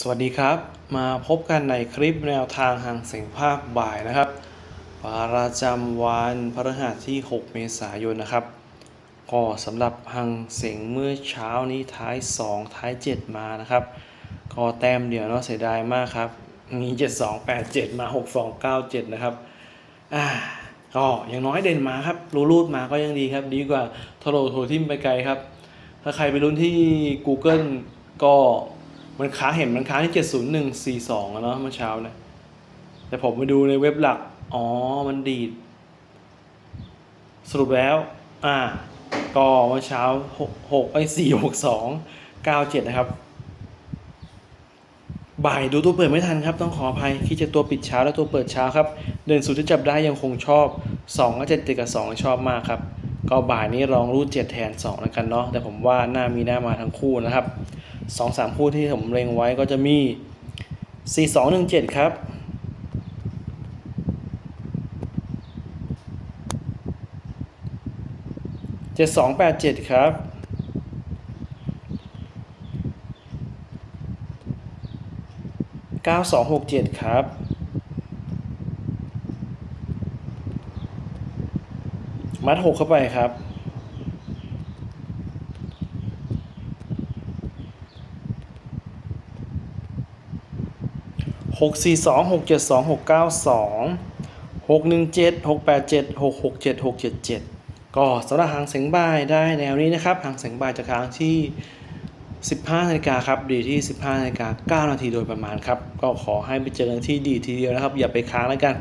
สวัสดีครับ มาพบกันในคลิปแนวทางหางเสียงภาคบ่ายนะครับ ประจำวันพฤหัสที่ 6 เมษายนนะครับ ก็สำหรับหางเสียงเมื่อเช้านี้ท้าย 2 ท้าย 7 มานะครับ ก็แต้มเดียวเนาะเสียดายมากครับ มี 7287 มา 6297 นะครับอ่าก็อย่างน้อยเด่นมาครับรูรูดมาก็ยังดีครับ ดีกว่าโทรโลโทรทิมไปไกลครับ ถ้าใครไปรุ่นที่ Google ก็ มันค้างเห็นมันค้างที่70142อะเนาะเมื่อเช้านะ แต่ผมไปดูในเว็บหลัก อ๋อ มันดีด สรุปแล้ว อ่า ก็เมื่อเช้า6 6ไอ้4 6 2 9 7นะครับ บ่ายดูตัวเปิดไม่ทันครับ ต้องขออภัยที่จะตัวปิดเช้าและตัวเปิดเช้าครับ เดินสุดที่จับได้ยังคงชอบ2ก็7ติดกับ2ชอบมากครับ ก็บ่ายนี้ลองรูด7แทน2แล้วกันเนาะ แต่ผมว่าน่ามีหน้ามาทั้งคู่นะครับ สองสามคู่ที่ผมเล็งไว้ก็จะมี 4217 ครับ เจ็ดสองแปดเจ็ดครับ เก้าสองหกเจ็ดครับมัดหกเข้าไปครับ 6 8 7 6 6 7 6 7 7 ก็สำหรับหางเสียงบ่ายได้แนวนี้นะครับหางเสียงบ่ายจะค้างที่ 15นาฬิกาครับดีที่ 15นาฬิกา9นาทีโดยประมาณครับ ก็ขอให้ไปเจอกันที่ดีทีเดียวนะครับ อย่าไปค้างแล้วกัน